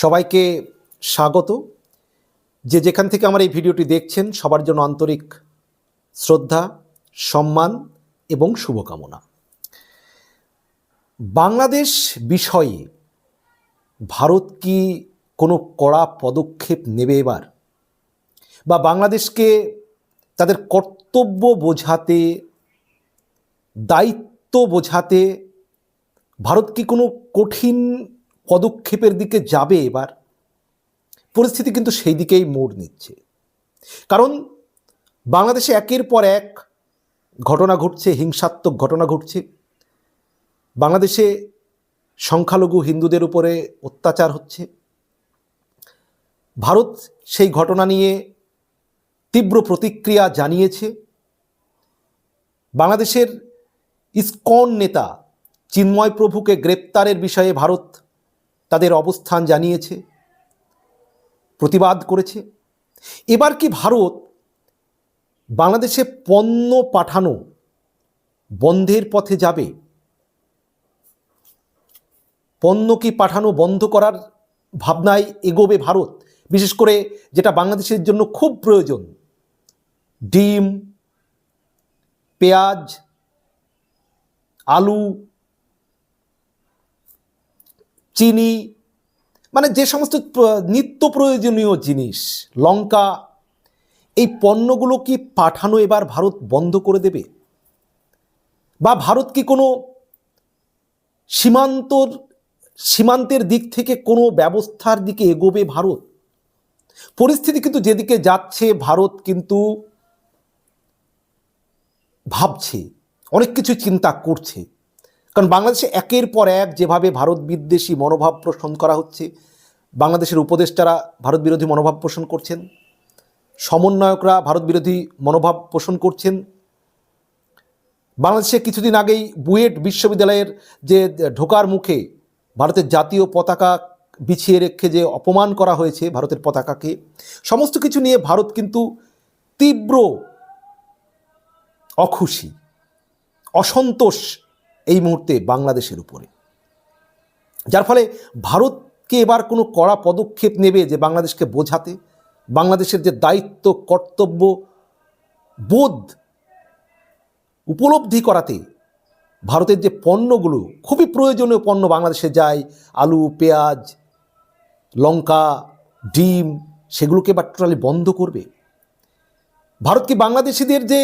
সবাইকে স্বাগত। যে যেখান থেকে আমার এই ভিডিওটি দেখছেন, সবার জন্য আন্তরিক শ্রদ্ধা, সম্মান এবং শুভকামনা। বাংলাদেশ বিষয়ে ভারত কি কোনো কড়া পদক্ষেপ নেবে এবার? বা বাংলাদেশকে তাদের কর্তব্য বোঝাতে, দায়িত্ব বোঝাতে ভারত কি কোনো কঠিন পদক্ষেপের দিকে যাবে এবার, পরিস্থিতি কিন্তু সেই দিকেই মোড় নিচ্ছে। কারণ বাংলাদেশে একের পর এক ঘটনা ঘটছে, হিংসাত্মক ঘটনা ঘটছে। বাংলাদেশে সংখ্যালঘু হিন্দুদের উপরে অত্যাচার হচ্ছে। ভারত সেই ঘটনা নিয়ে তীব্র প্রতিক্রিয়া জানিয়েছে। বাংলাদেশের ইসকন নেতা চিন্ময় প্রভুকে গ্রেপ্তারের বিষয়ে ভারত তাদের অবস্থান জানিয়েছে, প্রতিবাদ করেছে। এবার কি ভারত বাংলাদেশে পণ্য পাঠানো বন্ধের পথে যাবে? পণ্য কি পাঠানো বন্ধ করার ভাবনায় এগোবে ভারত? বিশেষ করে যেটা বাংলাদেশের জন্য খুব প্রয়োজন, ডিম, পেঁয়াজ, আলু চিনি মানে যে সমস্ত নিত্য প্রয়োজনীয় জিনিস, লঙ্কা, এই পণ্যগুলো কি পাঠানো এবার ভারত বন্ধ করে দেবে? বা ভারত কি কোনো সীমান্তর, সীমান্তের দিক থেকে কোনো ব্যবস্থার দিকে এগোবে ভারত? পরিস্থিতি কিন্তু যেদিকে যাচ্ছে, ভারত কিন্তু ভাবছে, অনেক কিছু চিন্তা করছে। কারণ বাংলাদেশে একের পর এক যেভাবে ভারত বিদ্বেষী মনোভাব পোষণ করা হচ্ছে, বাংলাদেশের উপদেষ্টারা ভারত বিরোধী মনোভাব পোষণ করছেন, সমন্বয়করা ভারত বিরোধী মনোভাব পোষণ করছেন। বাংলাদেশে কিছুদিন আগেই বুয়েট বিশ্ববিদ্যালয়ের যে ঢোকার মুখে ভারতের জাতীয় পতাকা বিছিয়ে রেখে যে অপমান করা হয়েছে ভারতের পতাকাকে, সমস্ত কিছু নিয়ে ভারত কিন্তু তীব্র অখুশি, অসন্তোষ এই মুহূর্তে বাংলাদেশের উপরে। যার ফলে ভারতকে এবার কোনো কড়া পদক্ষেপ নেবে যে বাংলাদেশকে বোঝাতে, বাংলাদেশের যে দায়িত্ব, কর্তব্য, বোধ উপলব্ধি করাতে ভারতের যে পণ্যগুলো, খুবই প্রয়োজনীয় পণ্য বাংলাদেশে যায়, আলু, পেঁয়াজ, লঙ্কা, ডিম, সেগুলোকে এবার টোটালি বন্ধ করবে। ভারত কি বাংলাদেশিদের যে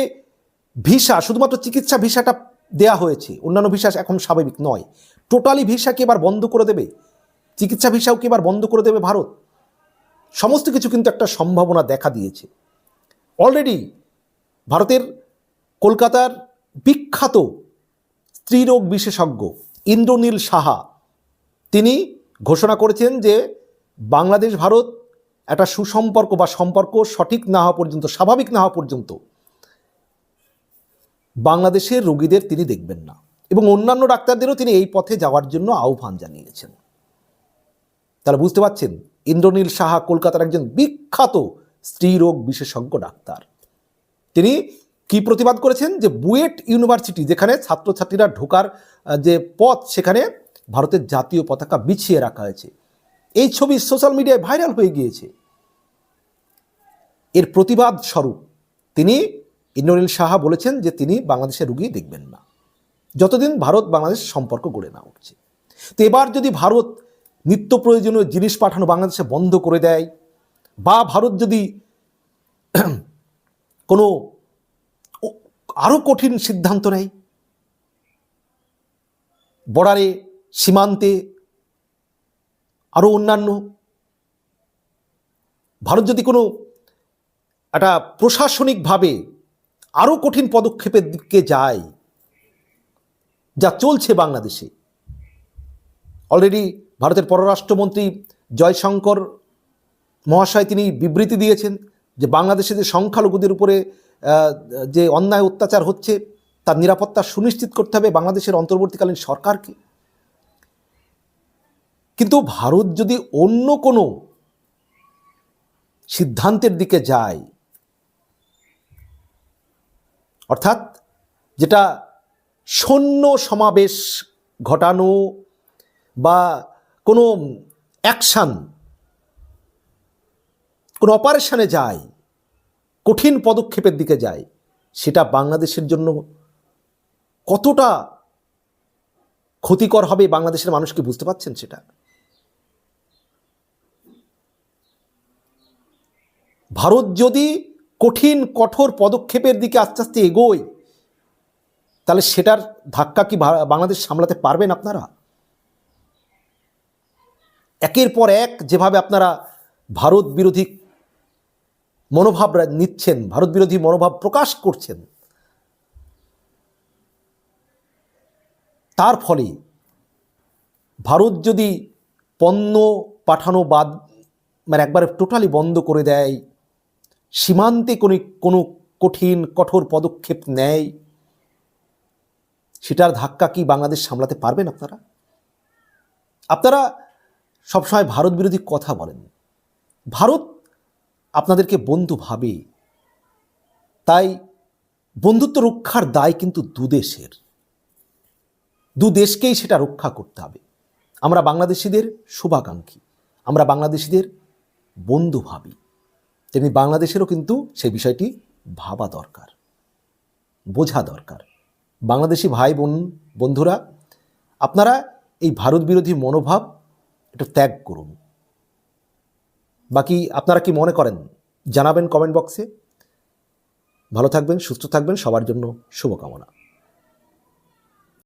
ভিসা, শুধুমাত্র চিকিৎসা ভিসাটা দেয়া হয়েছে। অন্যান্য ভিসা এখন স্বাভাবিক নয়। টোটালি ভিসাকে এবার বন্ধ করে দেবে? চিকিৎসা ভিসাও কি এবার বন্ধ করে দেবে ভারত? সমস্ত কিছু কিন্তু একটা সম্ভাবনা দেখা দিয়েছে। অলরেডি ভারতের কলকাতার বিখ্যাত স্ত্রীরোগ বিশেষজ্ঞ ইন্দ্রনীল সাহা, তিনি ঘোষণা করেছেন যে বাংলাদেশ ভারত একটা সুসম্পর্ক বা সম্পর্ক সঠিক না হওয়া পর্যন্ত, স্বাভাবিক না হওয়া পর্যন্ত বাংলাদেশের রোগীদের তিনি দেখবেন না এবং অন্যান্য ডাক্তারদেরও তিনি এই পথে যাওয়ার জন্য আহ্বান জানিয়েছেন। তাহলে বুঝতে পারছেন, ইন্দ্রনীল সাহা কলকাতার একজন বিখ্যাত স্ত্রীরোগ বিশেষজ্ঞ ডাক্তার। তিনি কি প্রতিবাদ করেছেন? যে বুয়েট ইউনিভার্সিটি, যেখানে ছাত্রছাত্রীরা ঢোকার যে পথ, সেখানে ভারতের জাতীয় পতাকা বিছিয়ে রাখা হয়েছে। এই ছবি সোশ্যাল মিডিয়ায় ভাইরাল হয়ে গিয়েছে। এর প্রতিবাদ স্বরূপ তিনি ইন্দ্রনীল সাহা বলেছেন যে তিনি বাংলাদেশের রুগী দেখবেন না। যতদিন ভারত বাংলাদেশ সম্পর্ক গড়ে না উঠছে। তো এবার যদি ভারত নিত্য প্রয়োজনীয় জিনিস পাঠানো বাংলাদেশে বন্ধ করে দেয়, বা ভারত যদি কোনো আরও কঠিন সিদ্ধান্ত নেয়, বর্ডারে, সীমান্তে আরও অন্যান্য, ভারত যদি কোনো একটা প্রশাসনিকভাবে আরও কঠিন পদক্ষেপের দিকে যায় যা চলছে বাংলাদেশে। অলরেডি ভারতের পররাষ্ট্রমন্ত্রী জয়শঙ্কর মহাশয় তিনি বিবৃতি দিয়েছেন যে বাংলাদেশে যে সংখ্যালঘুদের উপরে যে অন্যায় অত্যাচার হচ্ছে, তার নিরাপত্তা সুনিশ্চিত করতে হবে বাংলাদেশের অন্তর্বর্তীকালীন সরকারকে। কিন্তু ভারত যদি অন্য কোনো সিদ্ধান্তের দিকে যায় অর্থাৎ যেটা সৈন্য সমাবেশ ঘটানো বা কোনো অ্যাকশান, কোনো অপারেশানে যায়, কঠিন পদক্ষেপের দিকে যায়, সেটা বাংলাদেশের জন্য কতটা ক্ষতিকর হবে, বাংলাদেশের মানুষকে বুঝতে পারছেন সেটা? ভারত যদি কঠিন, কঠোর পদক্ষেপের দিকে আস্তে আস্তে এগোয়। তাহলে সেটার ধাক্কা কি বাংলাদেশ সামলাতে পারবেন আপনারা? একের পর এক যেভাবে আপনারা ভারত বিরোধী মনোভাব নিচ্ছেন, ভারত বিরোধী মনোভাব প্রকাশ করছেন, তার ফলে ভারত যদি পণ্য পাঠানো বাদ মানে একবারে টোটালি বন্ধ করে দেয় সীমান্তে কোনো কোনো কঠিন, কঠোর পদক্ষেপ নেয়, সেটার ধাক্কা কি বাংলাদেশ সামলাতে পারবেন আপনারা? আপনারা সবসময় ভারত বিরোধী কথা বলেন। ভারত আপনাদেরকে বন্ধু ভাবে। তাই বন্ধুত্ব রক্ষার দায় কিন্তু দুদেশের দু দেশকেই সেটা রক্ষা করতে হবে। আমরা বাংলাদেশিদের শুভাকাঙ্ক্ষী। আমরা বাংলাদেশিদের বন্ধু ভাবি। তেমনি বাংলাদেশেরও কিন্তু সেই বিষয়টি ভাবা দরকার, বোঝা দরকার। বাংলাদেশি ভাই বোন, বন্ধুরা, আপনারা এই ভারত বিরোধী মনোভাব এটা ত্যাগ করুন। বাকি আপনারা কি মনে করেন, জানাবেন কমেন্ট বক্সে। ভালো থাকবেন, সুস্থ থাকবেন, সবার জন্য শুভকামনা।